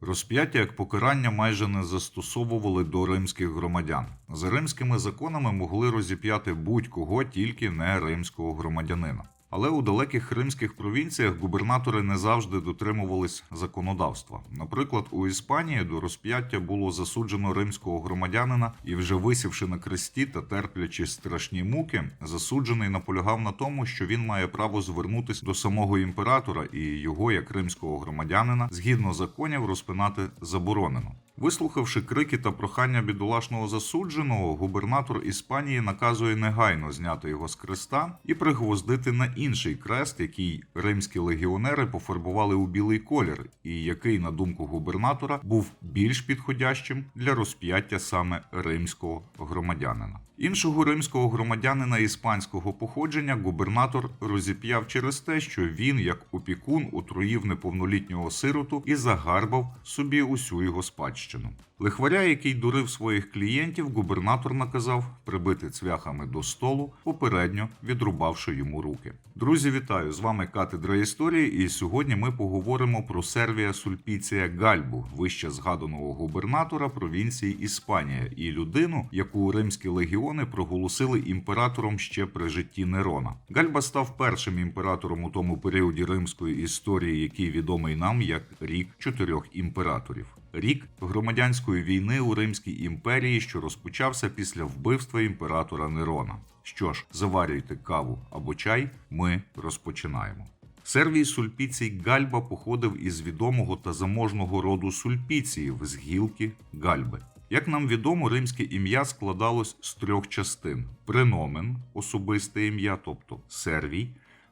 Розп'яття як покарання майже не застосовували до римських громадян. За римськими законами могли розіп'яти будь-кого, тільки не римського громадянина. Але у далеких римських провінціях губернатори не завжди дотримувались законодавства. Наприклад, у Іспанії до розп'яття було засуджено римського громадянина, і вже висівши на кресті та терплячи страшні муки, засуджений наполягав на тому, що він має право звернутися до самого імператора, і його, як римського громадянина, згідно законів розпинати заборонено. Вислухавши крики та прохання бідолашного засудженого, губернатор Іспанії наказує негайно зняти його з креста і пригвоздити на інший крест, який римські легіонери пофарбували у білий колір, і який, на думку губернатора, був більш підходящим для розп'яття саме римського громадянина. Іншого римського громадянина іспанського походження губернатор розіп'яв через те, що він, як опікун, отруїв неповнолітнього сироту і загарбав собі усю його спадщину. Лихваря, який дурив своїх клієнтів, губернатор наказав прибити цвяхами до столу, попередньо відрубавши йому руки. Друзі, вітаю! З вами катедра історії, і сьогодні ми поговоримо про Сервія Сульпіція Гальбу, вище згаданого губернатора провінції Іспанія, і людину, яку римські легіони проголосили імператором ще при житті Нерона. Гальба став першим імператором у тому періоді римської історії, який відомий нам як рік чотирьох імператорів. Рік громадянської війни у Римській імперії, що розпочався після вбивства імператора Нерона. Що ж, заварюйте каву або чай, ми розпочинаємо. Сервій Сульпіцій Гальба походив із відомого та заможного роду сульпіціїв з гілки Гальби. Як нам відомо, римське ім'я складалось з трьох частин: преномен особисте ім'я, тобто сервій,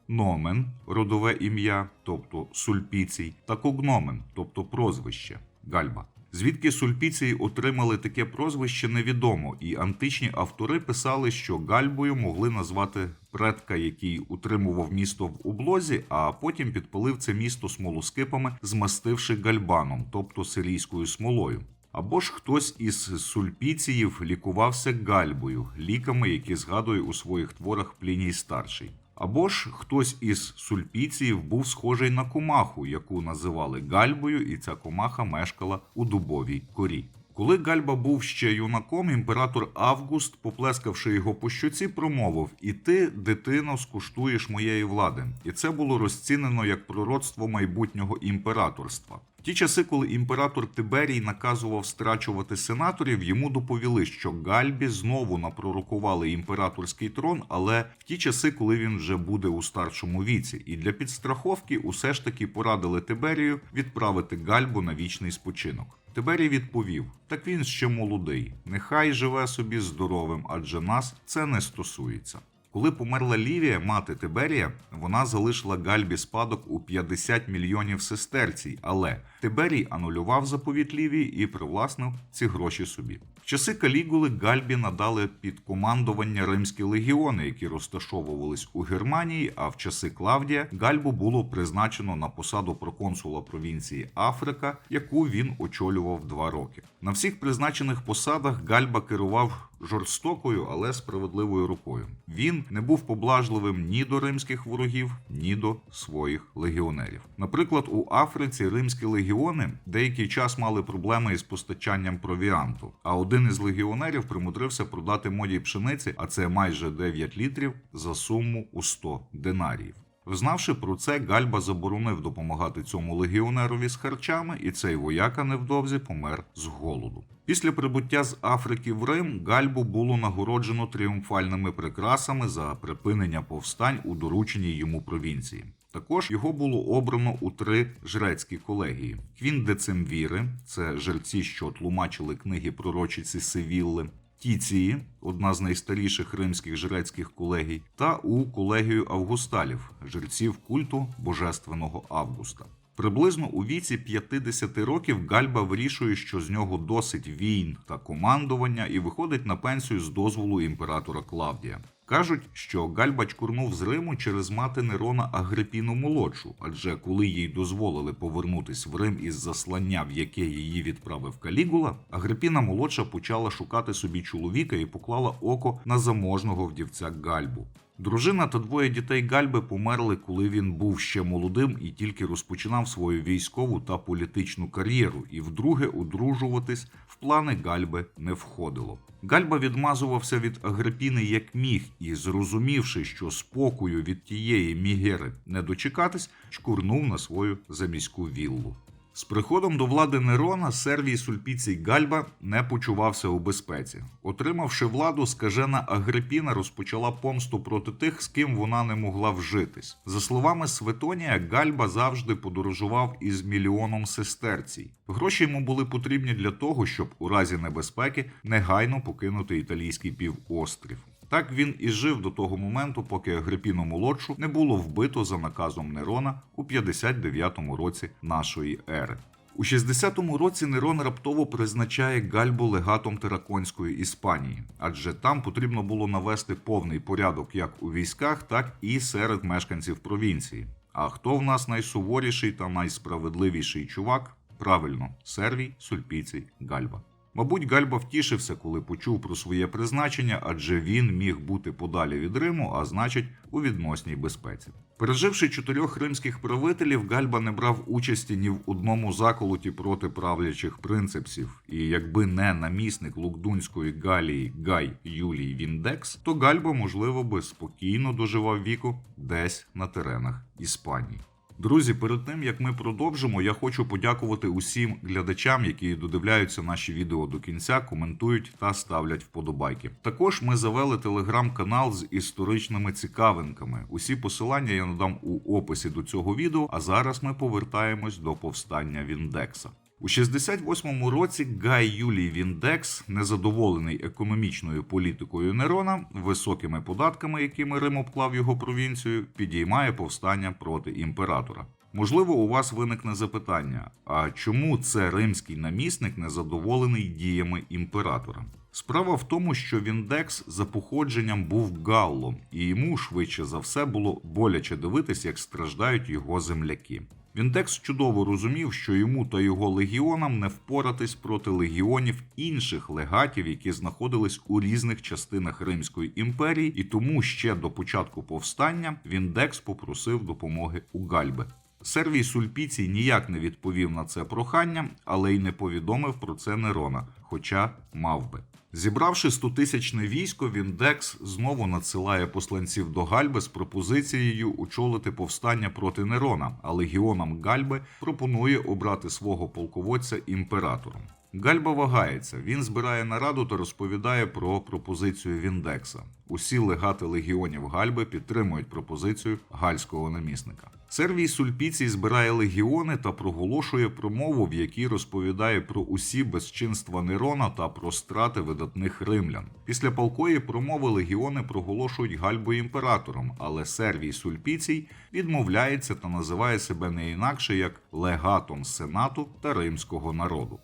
номен родове ім'я, тобто сульпіцій, та когномен, тобто прозвище Гальба. Звідки сульпіції отримали таке прозвище, невідомо, і античні автори писали, що Гальбою могли назвати предка, який утримував місто в облозі, а потім підпалив це місто смолоскипами, змастивши гальбаном, тобто сирійською смолою. Або ж хтось із сульпіціїв лікувався гальбою, ліками, які згадує у своїх творах Пліній старший. Або ж хтось із сульпіціїв був схожий на комаху, яку називали гальбою, і ця комаха мешкала у дубовій корі. Коли Гальба був ще юнаком, імператор Август, поплескавши його по щоці, промовив: І ти, дитино, скуштуєш моєї влади. І це було розцінено як пророцтво майбутнього імператорства. В ті часи, коли імператор Тиберій наказував страчувати сенаторів, йому доповіли, що Гальбі знову напророкували імператорський трон, але в ті часи, коли він вже буде у старшому віці, і для підстраховки усе ж таки порадили Тиберію відправити Гальбу на вічний спочинок. Тиберій відповів: так він ще молодий, нехай живе собі здоровим, адже нас це не стосується. Коли померла Лівія, мати Тиберія, вона залишила Гальбі спадок у 50 мільйонів сестерцій, але Тиберій анулював заповіт Лівії і привласнив ці гроші собі. Часи Калігули Гальбі надали під командування римські легіони, які розташовувались у Германії. А в часи Клавдія Гальбу було призначено на посаду проконсула провінції Африка, яку він очолював два роки. На всіх призначених посадах Гальба керував жорстокою, але справедливою рукою. Він не був поблажливим ні до римських ворогів, ні до своїх легіонерів. Наприклад, у Африці римські легіони деякий час мали проблеми із постачанням провіанту. А один із легіонерів примудрився продати моді пшениці, а це майже 9 літрів, за суму у 100 динаріїв. Взнавши про це, Гальба заборонив допомагати цьому легіонерові з харчами, і цей вояка невдовзі помер з голоду. Після прибуття з Африки в Рим Гальбу було нагороджено тріумфальними прикрасами за припинення повстань у дорученій йому провінції. Також його було обрано у три жрецькі колегії: Квіндецемвіри, це жерці, що тлумачили книги пророчиці Севілли, Тіції, одна з найстаріших римських жрецьких колегій, та у колегію Августалів, жерців культу божественного Августа. Приблизно у віці 50 років Гальба вирішує, що з нього досить війн та командування, і виходить на пенсію з дозволу імператора Клавдія. Кажуть, що Гальба чкурнув з Риму через мати Нерона Агрипіну молодшу, адже коли їй дозволили повернутись в Рим із заслання, в яке її відправив Калігула, Агрипіна молодша почала шукати собі чоловіка і поклала око на заможного вдівця Гальбу. Дружина та двоє дітей Гальби померли, коли він був ще молодим і тільки розпочинав свою військову та політичну кар'єру, і вдруге одружуватись в плани Гальби не входило. Гальба відмазувався від Агрипіни як міг, і, зрозумівши, що спокою від тієї мігери не дочекатись, чкурнув на свою заміську віллу. З приходом до влади Нерона Сервій Сульпіцій Гальба не почувався у безпеці. Отримавши владу, скажена Агрипіна розпочала помсту проти тих, з ким вона не могла вжитись. За словами Светонія, Гальба завжди подорожував із мільйоном сестерцій. Гроші йому були потрібні для того, щоб у разі небезпеки негайно покинути італійський півострів. Так він і жив до того моменту, поки Агрипіну молодшу не було вбито за наказом Нерона у 59-му році нашої ери. У 60-му році Нерон раптово призначає Гальбу легатом Тераконської Іспанії, адже там потрібно було навести повний порядок як у військах, так і серед мешканців провінції. А хто в нас найсуворіший та найсправедливіший чувак? Правильно, Сервій Сульпіцій Гальба. Мабуть, Гальба втішився, коли почув про своє призначення, адже він міг бути подалі від Риму, а значить, у відносній безпеці. Переживши чотирьох римських правителів, Гальба не брав участі ні в одному заколоті проти правлячих принципсів. І якби не намісник Лукдунської Галії Гай Юлій Віндекс, то Гальба, можливо, би спокійно доживав віку десь на теренах Іспанії. Друзі, перед тим як ми продовжимо, я хочу подякувати усім глядачам, які додивляються наші відео до кінця, коментують та ставлять вподобайки. Також ми завели телеграм-канал з історичними цікавинками. Усі посилання я надам у описі до цього відео. А зараз ми повертаємось до повстання Віндекса. У 68-му році Гай Юлій Віндекс, незадоволений економічною політикою Нерона, високими податками, якими Рим обклав його провінцію, підіймає повстання проти імператора. Можливо, у вас виникне запитання: а чому це римський намісник незадоволений діями імператора? Справа в тому, що Віндекс за походженням був галлом, і йому швидше за все було боляче дивитись, як страждають його земляки. Віндекс чудово розумів, що йому та його легіонам не впоратись проти легіонів інших легатів, які знаходились у різних частинах Римської імперії, і тому ще до початку повстання Віндекс попросив допомоги у Гальби. Сервій Сульпіцій ніяк не відповів на це прохання, але й не повідомив про це Нерона, хоча мав би. Зібравши стотисячне військо, Віндекс знову надсилає посланців до Гальби з пропозицією очолити повстання проти Нерона, а легіонам Гальби пропонує обрати свого полководця імператором. Гальба вагається, він збирає нараду та розповідає про пропозицію Віндекса. Усі легати легіонів Гальби підтримують пропозицію гальського намісника. Сервій Сульпіцій збирає легіони та проголошує промову, в якій розповідає про усі безчинства Нерона та про страти видатних римлян. Після палкої промови легіони проголошують Гальбу імператором, але Сервій Сульпіцій відмовляється та називає себе не інакше як легатом сенату та римського народу.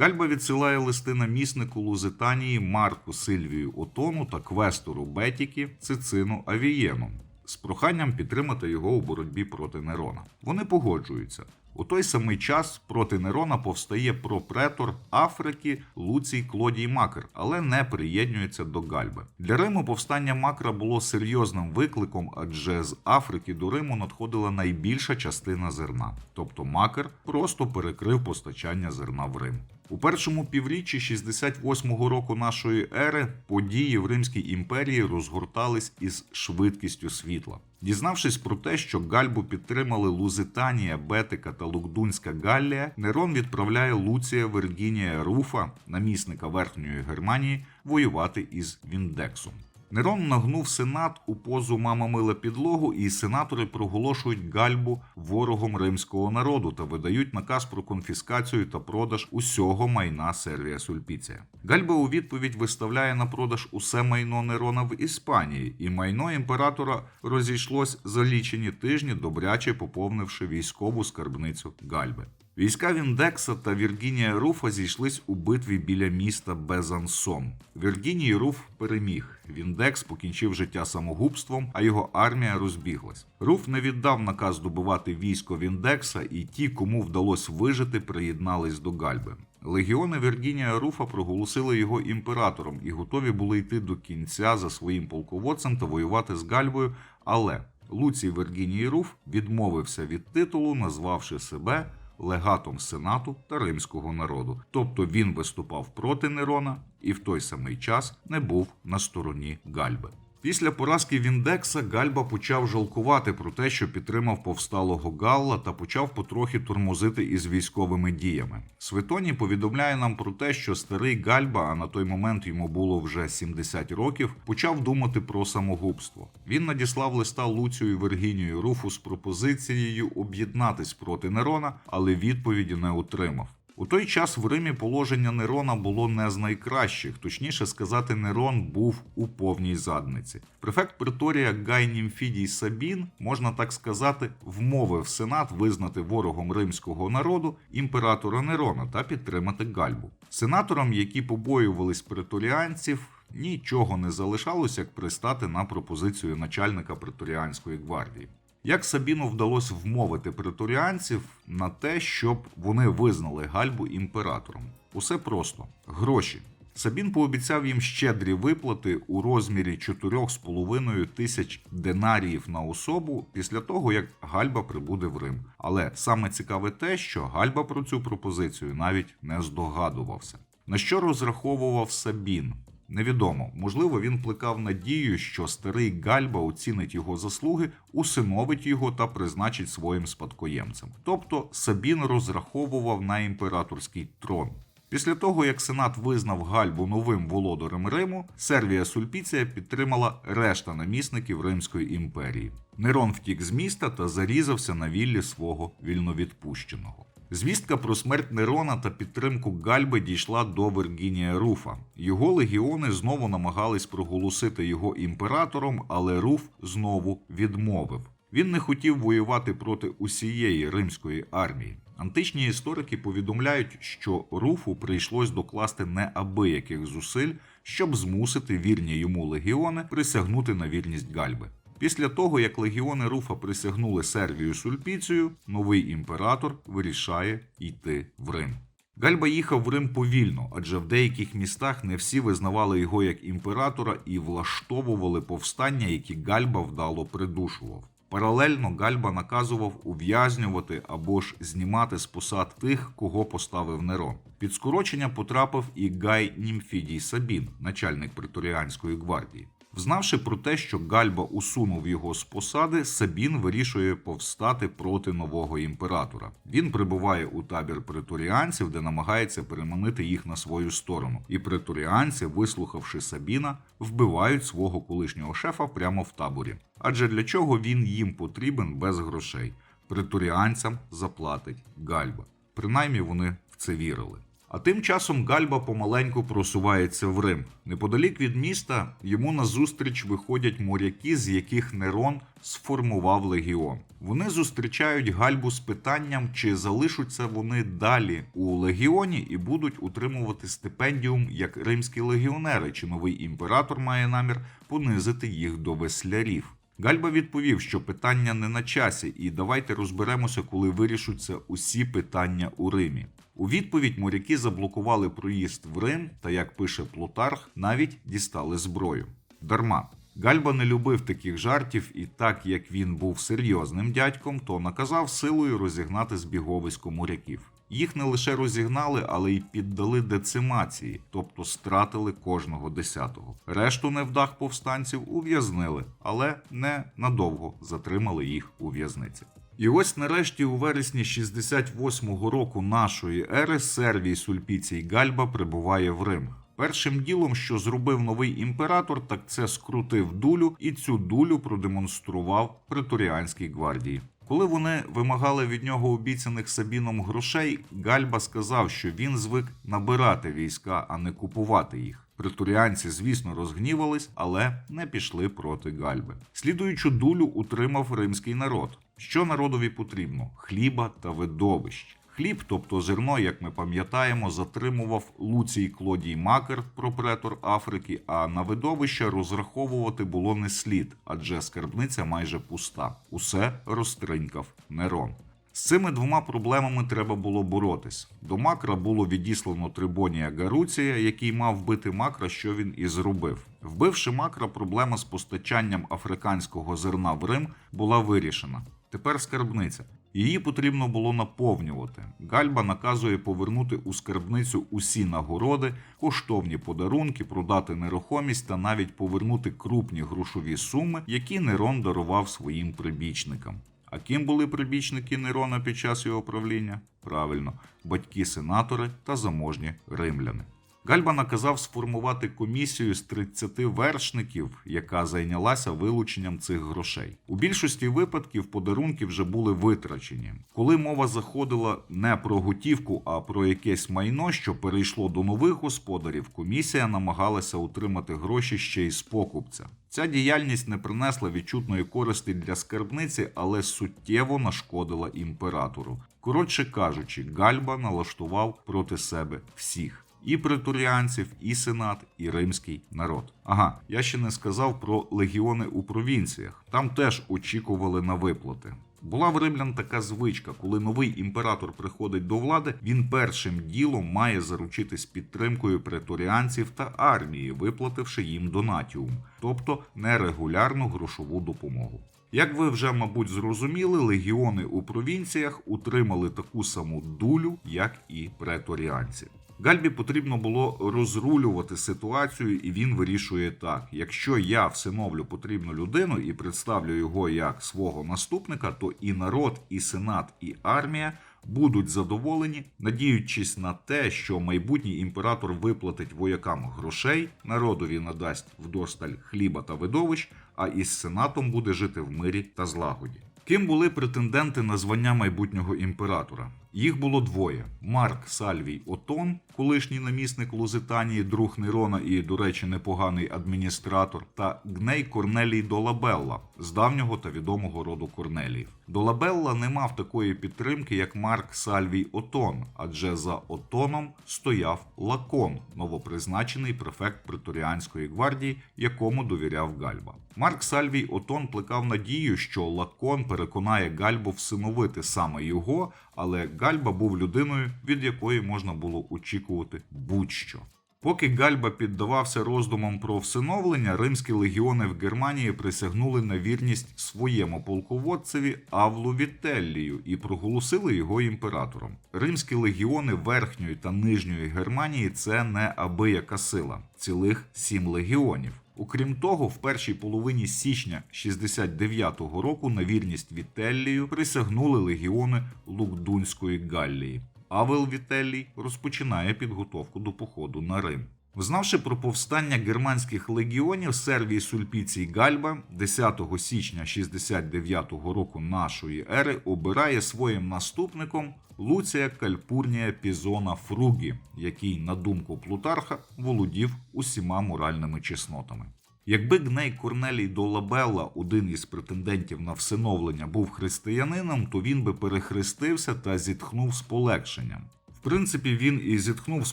Гальба відсилає листи наміснику Лузитанії Марку Сильвію Отону та квестору Бетікі Цицину Авієну з проханням підтримати його у боротьбі проти Нерона. Вони погоджуються. У той самий час проти Нерона повстає пропретор Африки Луцій Клодій Макр, але не приєднується до Гальби. Для Риму повстання Макра було серйозним викликом, адже з Африки до Риму надходила найбільша частина зерна. Тобто Макр просто перекрив постачання зерна в Рим. У першому півріччі 68-го року нашої ери події в Римській імперії розгортались із швидкістю світла. Дізнавшись про те, що Гальбу підтримали Лузитанія, Бетика та Лукдунська Галлія, Нерон відправляє Луція Вергінія Руфа, намісника Верхньої Германії, воювати із Віндексом. Нерон нагнув сенат у позу мама мила підлогу, і сенатори проголошують Гальбу ворогом римського народу та видають наказ про конфіскацію та продаж усього майна Сервія Сульпіція. Гальба у відповідь виставляє на продаж усе майно Нерона в Іспанії, і майно імператора розійшлось за лічені тижні, добряче поповнивши військову скарбницю Гальби. Війська Віндекса та Віргінія Руфа зійшлись у битві біля міста Безансон. Віргіній Руф переміг. Віндекс покінчив життя самогубством, а його армія розбіглась. Руф не віддав наказ добивати військо Віндекса, і ті, кому вдалося вижити, приєднались до Гальби. Легіони Віргінія Руфа проголосили його імператором і готові були йти до кінця за своїм полководцем та воювати з Гальбою, але Луцій Віргіній Руф відмовився від титулу, назвавши себе легатом Сенату та римського народу. Тобто він виступав проти Нерона і в той самий час не був на стороні Гальби. Після поразки Віндекса Гальба почав жалкувати про те, що підтримав повсталого Галла та почав потрохи тормозити із військовими діями. Светоній повідомляє нам про те, що старий Гальба, а на той момент йому було вже 70 років, почав думати про самогубство. Він надіслав листа Луцію Вергінію Руфу з пропозицією об'єднатись проти Нерона, але відповіді не отримав. У той час в Римі положення Нерона було не з найкращих, точніше сказати, Нерон був у повній задниці. Префект Преторія Гай Німфідій Сабін, можна так сказати, вмовив Сенат визнати ворогом римського народу імператора Нерона та підтримати Гальбу. Сенаторам, які побоювались преторіанців, нічого не залишалося, як пристати на пропозицію начальника преторіанської гвардії. Як Сабіну вдалося вмовити преторіанців на те, щоб вони визнали Гальбу імператором? Усе просто гроші. Сабін пообіцяв їм щедрі виплати у розмірі 4,5 тисяч динаріїв на особу після того, як Гальба прибуде в Рим. Але саме цікаве те, що Гальба про цю пропозицію навіть не здогадувався. На що розраховував Сабін? Невідомо, можливо, він плекав надію, що старий Гальба оцінить його заслуги, усиновить його та призначить своїм спадкоємцем. Тобто Сабін розраховував на імператорський трон. Після того, як Сенат визнав Гальбу новим володарем Риму, Сервія Сульпіція підтримала решта намісників Римської імперії. Нерон втік з міста та зарізався на віллі свого вільновідпущеного. Звістка про смерть Нерона та підтримку Гальби дійшла до Вергінія Руфа. Його легіони знову намагались проголосити його імператором, але Руф знову відмовив. Він не хотів воювати проти усієї римської армії. Античні історики повідомляють, що Руфу прийшлось докласти неабияких зусиль, щоб змусити вірні йому легіони присягнути на вірність Гальби. Після того, як легіони Руфа присягнули Сервію Сульпіцію, новий імператор вирішає йти в Рим. Гальба їхав в Рим повільно, адже в деяких містах не всі визнавали його як імператора і влаштовували повстання, які Гальба вдало придушував. Паралельно Гальба наказував ув'язнювати або ж знімати з посад тих, кого поставив Нерон. Під скорочення потрапив і Гай Німфідій Сабін, начальник преторіанської гвардії. Взнавши про те, що Гальба усунув його з посади, Сабін вирішує повстати проти нового імператора. Він прибуває у табір преторіанців, де намагається переманити їх на свою сторону. І преторіанці, вислухавши Сабіна, вбивають свого колишнього шефа прямо в таборі. Адже для чого він їм потрібен без грошей? Преторіанцям заплатить Гальба. Принаймні вони в це вірили. А тим часом Гальба помаленьку просувається в Рим. Неподалік від міста йому назустріч виходять моряки, з яких Нерон сформував легіон. Вони зустрічають Гальбу з питанням, чи залишаться вони далі у легіоні і будуть утримувати стипендіум як римські легіонери, чи новий імператор має намір понизити їх до веслярів. Гальба відповів, що питання не на часі, і давайте розберемося, коли вирішуться усі питання у Римі. У відповідь моряки заблокували проїзд в Рим та, як пише Плутарх, навіть дістали зброю. Дарма. Гальба не любив таких жартів, і так як він був серйозним дядьком, то наказав силою розігнати збіговисько моряків. Їх не лише розігнали, але й піддали децимації, тобто стратили кожного десятого. Решту невдах повстанців ув'язнили, але не надовго затримали їх у в'язниці. І ось нарешті у вересні 68-го року нашої ери Сервій Сульпіцій Гальба прибуває в Рим. Першим ділом, що зробив новий імператор, так це скрутив дулю, і цю дулю продемонстрував преторіанській гвардії. Коли вони вимагали від нього обіцяних Сабіном грошей, Гальба сказав, що він звик набирати війська, а не купувати їх. Преторіанці, звісно, розгнівались, але не пішли проти Гальби. Слідуючу дулю утримав римський народ. Що народові потрібно? Хліба та видовищ. Хліб, тобто зерно, як ми пам'ятаємо, затримував Луцій Клодій Макер, пропретор Африки, а на видовище розраховувати було не слід, адже скарбниця майже пуста. Усе розтринькав Нерон. З цими двома проблемами треба було боротись. До Макра було відіслано Трибонія Гаруція, який мав вбити Макра, що він і зробив. Вбивши Макра, проблема з постачанням африканського зерна в Рим була вирішена. Тепер скарбниця. Її потрібно було наповнювати. Гальба наказує повернути у скарбницю усі нагороди, коштовні подарунки, продати нерухомість та навіть повернути крупні грошові суми, які Нерон дарував своїм прибічникам. А ким були прибічники Нерона під час його правління? Правильно, батьки-сенатори та заможні римляни. Гальба наказав сформувати комісію з 30 вершників, яка зайнялася вилученням цих грошей. У більшості випадків подарунки вже були витрачені. Коли мова заходила не про готівку, а про якесь майно, що перейшло до нових господарів, комісія намагалася утримати гроші ще й з покупця. Ця діяльність не принесла відчутної користі для скарбниці, але суттєво нашкодила імператору. Коротше кажучи, Гальба налаштував проти себе всіх. І претуріанців, і сенат, і римський народ. Ага, я ще не сказав про легіони у провінціях. Там теж очікували на виплати. Була в римлян така звичка, коли новий імператор приходить до влади, він першим ділом має заручитись підтримкою преторіанців та армії, виплативши їм донатіум, тобто нерегулярну грошову допомогу. Як ви вже, мабуть, зрозуміли, легіони у провінціях утримали таку саму дулю, як і преторіанці. Гальбі потрібно було розрулювати ситуацію, і він вирішує так: якщо я всиновлю потрібну людину і представлю його як свого наступника, то і народ, і сенат, і армія будуть задоволені, надіючись на те, що майбутній імператор виплатить воякам грошей, народові надасть вдосталь хліба та видовищ, а із сенатом буде жити в мирі та злагоді. Ким були претенденти на звання майбутнього імператора? Їх було двоє: Марк Сальвій Отон, колишній намісник Лузитанії, друг Нерона і, до речі, непоганий адміністратор, та Гней Корнелій Долабелла з давнього та відомого роду Корнеліїв. Долабелла не мав такої підтримки, як Марк Сальвій Отон, адже за Отоном стояв Лакон, новопризначений префект Преторіанської гвардії, якому довіряв Гальба. Марк Сальвій Отон плекав надію, що Лакон переконає Гальбу всиновити саме його, але Гальба був людиною, від якої можна було очікувати будь-що. Поки Гальба піддавався роздумам про всиновлення, римські легіони в Германії присягнули на вірність своєму полководцеві Авлу Вітеллію і проголосили його імператором. Римські легіони Верхньої та Нижньої Германії це не абияка сила, цілих сім легіонів. Окрім того, в першій половині січня 69-го року на вірність Вітеллію присягнули легіони Лукдунської Галлії. Авел Вітеллій розпочинає підготовку до походу на Рим. Взнавши про повстання германських легіонів, Сервій Сульпіцій Гальба 10 січня 69-го року нашої ери обирає своїм наступником Луція Кальпурнія Пізона Фругі, який, на думку Плутарха, володів усіма моральними чеснотами. Якби Гней Корнелій Долабелла, один із претендентів на всиновлення, був християнином, то він би перехрестився та зітхнув з полегшенням. В принципі, він і зітхнув з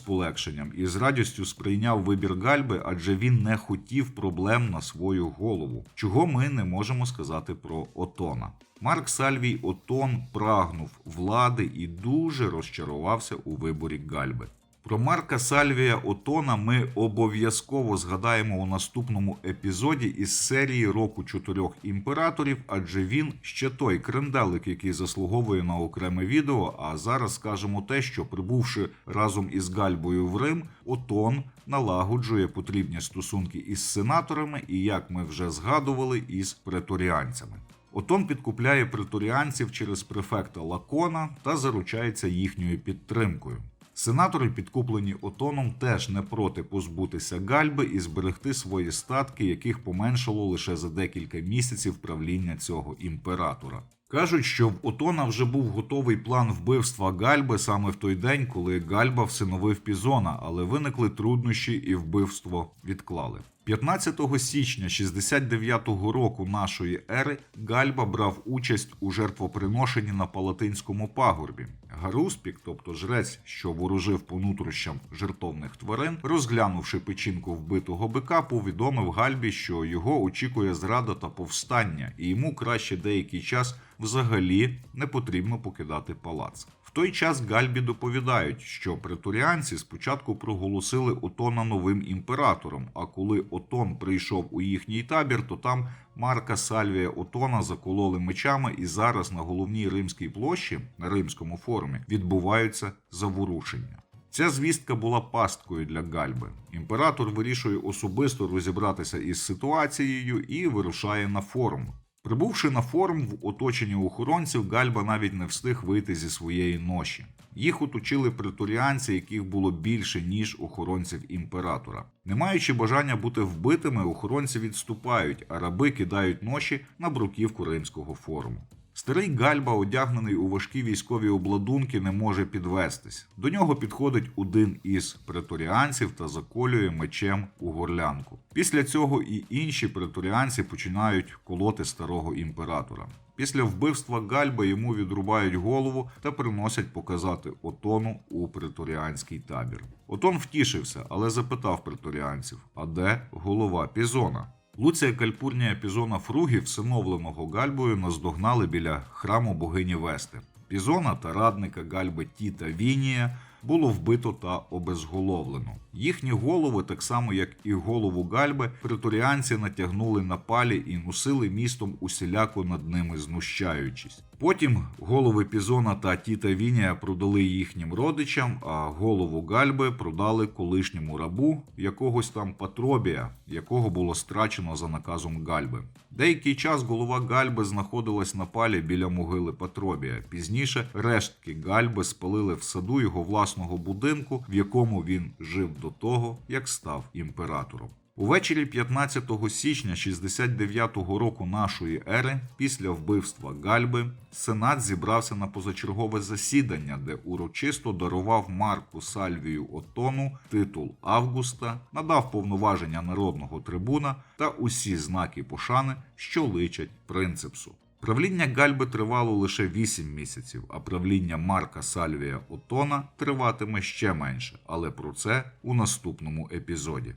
полегшенням і з радістю сприйняв вибір Гальби, адже він не хотів проблем на свою голову, чого ми не можемо сказати про Отона. Марк Сальвій Отон прагнув влади і дуже розчарувався у виборі Гальби. Про Марка Сальвія Отона ми обов'язково згадаємо у наступному епізоді із серії року чотирьох імператорів, адже він ще той кренделик, який заслуговує на окреме відео. А зараз скажемо те, що прибувши разом із Гальбою в Рим, Отон налагоджує потрібні стосунки із сенаторами і, як ми вже згадували, із преторіанцями. Отон підкупляє преторіанців через префекта Лакона та заручається їхньою підтримкою. Сенатори, підкуплені Отоном, теж не проти позбутися Гальби і зберегти свої статки, яких поменшало лише за декілька місяців правління цього імператора. Кажуть, що в Отона вже був готовий план вбивства Гальби саме в той день, коли Гальба всиновив Пізона, але виникли труднощі і вбивство відклали. 15 січня 69-го року нашої ери Гальба брав участь у жертвоприношенні на Палатинському пагорбі. Гаруспік, тобто жрець, що ворожив по нутрощам жертовних тварин, розглянувши печінку вбитого бика, повідомив Гальбі, що його очікує зрада та повстання, і йому краще деякий час взагалі не потрібно покидати палац. В той час Гальбі доповідають, що претуріанці спочатку проголосили Отона новим імператором. А коли Отон прийшов у їхній табір, то там Марка Сальвія Отона закололи мечами, і зараз на головній римській площі на римському форумі відбуваються заворушення. Ця звістка була пасткою для Гальби. Імператор вирішує особисто розібратися із ситуацією і вирушає на форум. Прибувши на форум в оточенні охоронців, Гальба навіть не встиг вийти зі своєї ноші. Їх оточили преторіанці, яких було більше, ніж охоронців імператора. Не маючи бажання бути вбитими, охоронці відступають, а раби кидають ноші на бруківку римського форуму. Старий Гальба, одягнений у важкі військові обладунки, не може підвестись. До нього підходить один із преторіанців та заколює мечем у горлянку. Після цього і інші преторіанці починають колоти старого імператора. Після вбивства Гальба йому відрубають голову та приносять показати Отону у преторіанський табір. Отон втішився, але запитав преторіанців: а де голова Пізона? Луція Кальпурнія Пізона Фругі, всиновленого Гальбою, наздогнали біля храму богині Вести. Пізона та радника Гальби Тіта Вінія було вбито та обезголовлено. Їхні голови, так само як і голову Гальби, преторіанці натягнули на палі і носили містом усіляко над ними знущаючись. Потім голови Пізона та Тіта Вінія продали їхнім родичам, а голову Гальби продали колишньому рабу якогось там Патробія, якого було страчено за наказом Гальби. Деякий час голова Гальби знаходилась на палі біля могили Патробія. Пізніше рештки Гальби спалили в саду його власного будинку, в якому він жив до того, як став імператором. Увечері 15 січня 69-го року нашої ери, після вбивства Гальби, Сенат зібрався на позачергове засідання, де урочисто дарував Марку Сальвію Отону титул Августа, надав повноваження народного трибуна та усі знаки пошани, що личать принципсу. Правління Гальби тривало лише 8 місяців, а правління Марка Сальвія Отона триватиме ще менше, але про це у наступному епізоді.